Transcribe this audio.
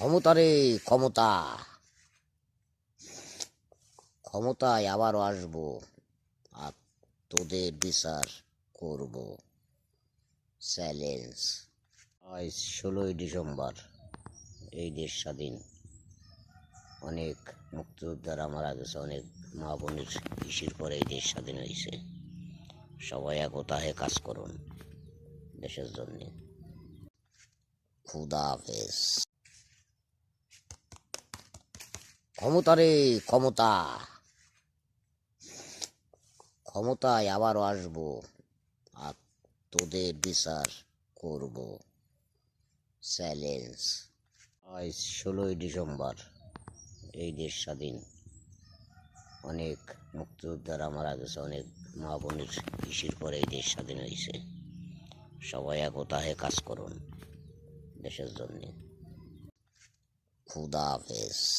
ক্ষমতা রে ক্ষমতা। ক্ষমতায় আবারও আসব আর তোদের বিচার করব। চ্যালেঞ্জ আজ ষোলোই ডিসেম্বর, এই দেশ স্বাধীন। অনেক মুক্তিযোদ্ধারা মারা গেছে অনেক মা বোনের কৃষির পরে এই দেশ স্বাধীন হয়েছে সবাই একতা হয়ে কাজ করুন দেশের জন্যে। খুদা হাফেজ। ক্ষমতা রে ক্ষমতা। ক্ষমতায় আবারও আসব আর তোদের বিচার করব। চ্যালেঞ্জ আজ ষোলোই ডিসেম্বর, এই দেশ স্বাধীন। অনেক মুক্তিযোদ্ধারা মারা গেছে, অনেক মা বোনের কৃষির পরে এই দেশ স্বাধীন হয়েছে। সবাই একতা হয়ে কাজ করুন দেশের জন্যে। খুদা হাফেজ।